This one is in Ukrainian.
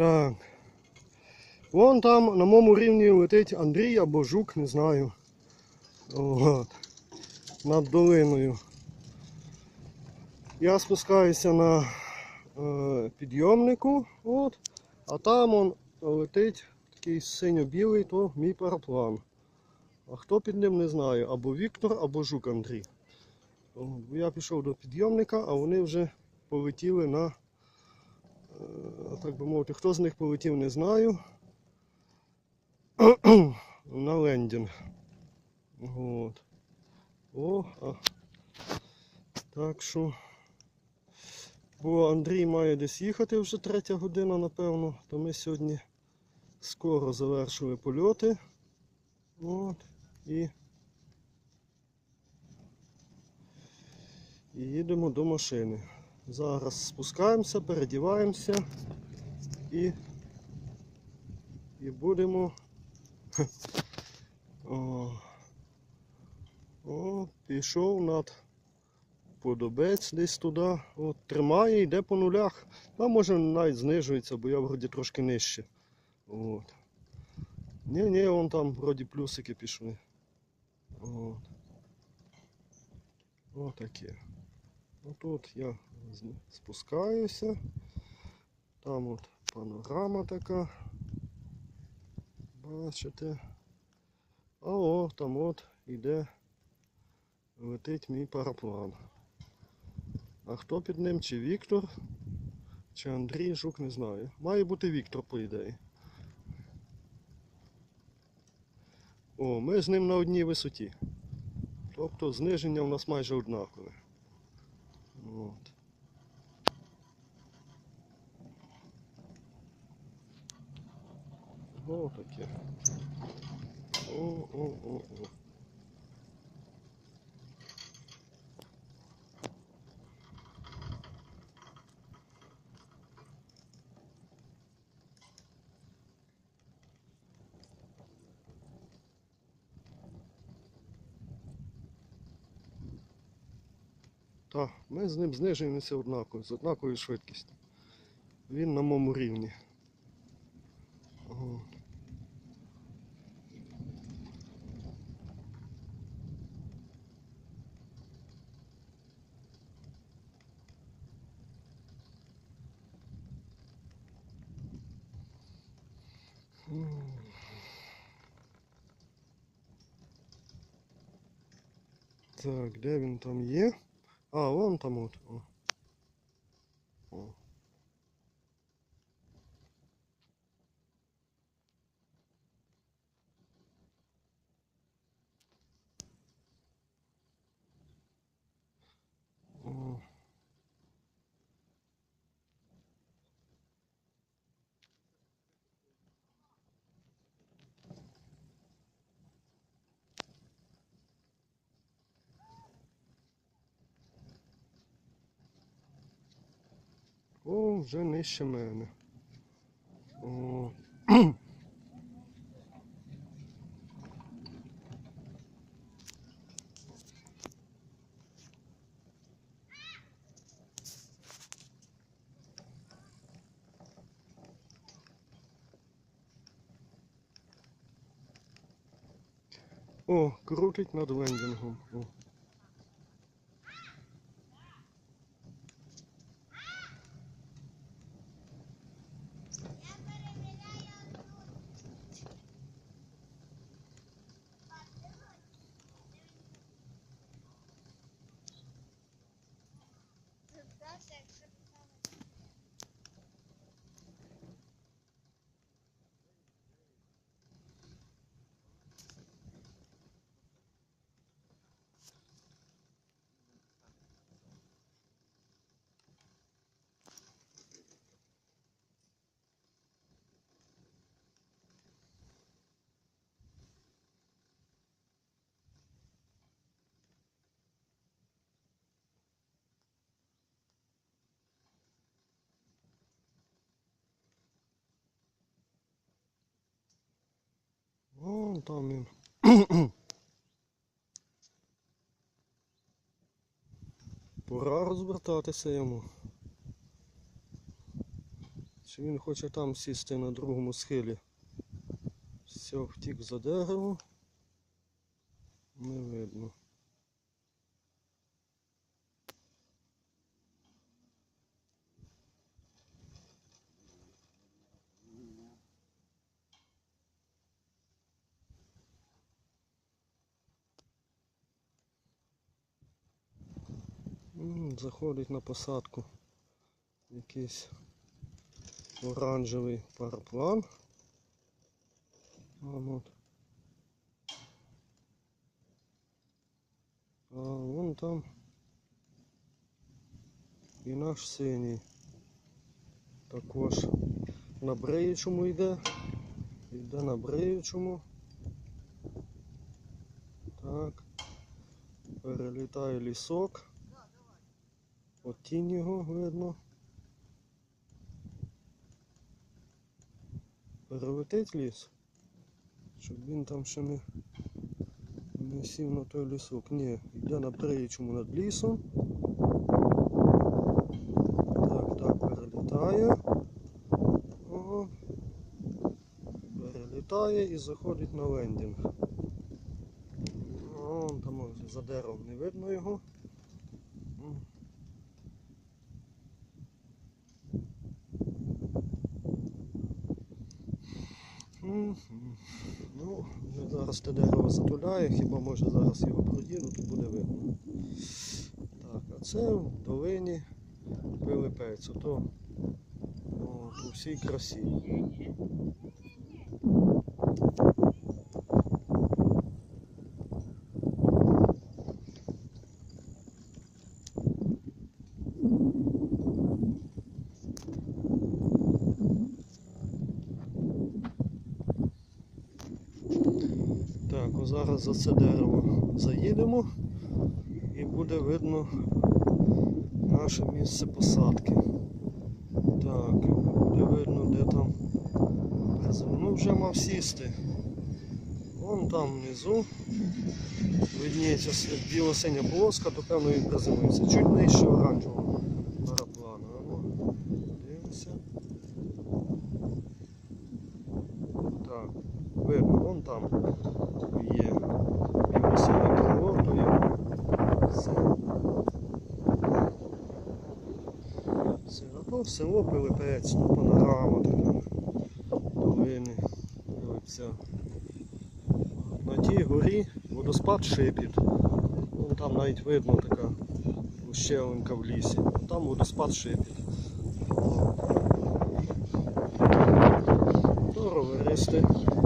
Так. Вон там на моєму рівні летить Андрій або жук, не знаю. От. Над долиною. Я спускаюся на е, підйомнику, от, а там он летить такий синьо-білий, то мій параплан. А хто під ним не знаю, або Віктор, або Жук Андрій. Я пішов до підйомника, а вони вже полетіли на, так би мовити, хто з них полетів, не знаю. на лендінг. От. О, а. Так що. Бо Андрій має десь їхати вже третя година, напевно, то ми сьогодні скоро завершили польоти. От. І, і їдемо до машини. Зараз спускаємося, передіваємося і, і будемо. О, о, пішов над подобець десь туди. От, тримає, йде по нулях. А може навіть знижується, бо я вроді трошки нижче. От. Ні, ні, вон там вроді плюсики пішли. От. Отаке. Отут я спускаюся. Там от панорама така. Бачите. А о, там от іде, летить мій параплан. А хто під ним? Чи Віктор, чи Андрій Жук, не знаю. Має бути Віктор, по ідеї. О, ми з ним на одній висоті. Тобто зниження у нас майже однакове. От. О, таке. О, о, о, о. Так, ми з ним знижуємося однаково, з однаковою швидкістю. Він на моєму рівні. Так, де він там є? А, вон там от. О. О. О. О, вже нижче мене. О. О, крутить над лендингом. О. О, там він. Пора розвертатися йому. Чи він хоче там сісти на другому схилі? Все, втік за дерево. Не видно. Заходить на посадку якийсь оранжевий параплан. А, от. а вон там і наш синій. Також на бреючому йде. Йде на бреючому. Так. Перелітає лісок. От тінь його видно. Перелетить ліс, щоб він там ще не, не сів на той лісок. Ні, йде на бреючому над лісом. Так, так, перелітає. Ага. Перелітає і заходить на лендінг. Вон там за деревом не видно його. Ну, я зараз те дерево затуляє, хіба може зараз його продіну, то буде видно. Так, а це в долині Пилипець, ото у всій красі. Так, о, зараз за це дерево заїдемо і буде видно наше місце посадки. Так, буде видно, де там Ну вже мав сісти. Вон там внизу видніється біло-синя полоска, то певно він приземлився. Чуть нижче оранжевого параплана. А ну, дивимося. Так, видно, вон там є біло-синє крило, то є це. Або село Пилипець, ну, панорама така. Долини Пилипця. На тій горі водоспад шипіт. Вон там навіть видно така ущелинка в лісі. Там водоспад шипіт. Здорово, знімали.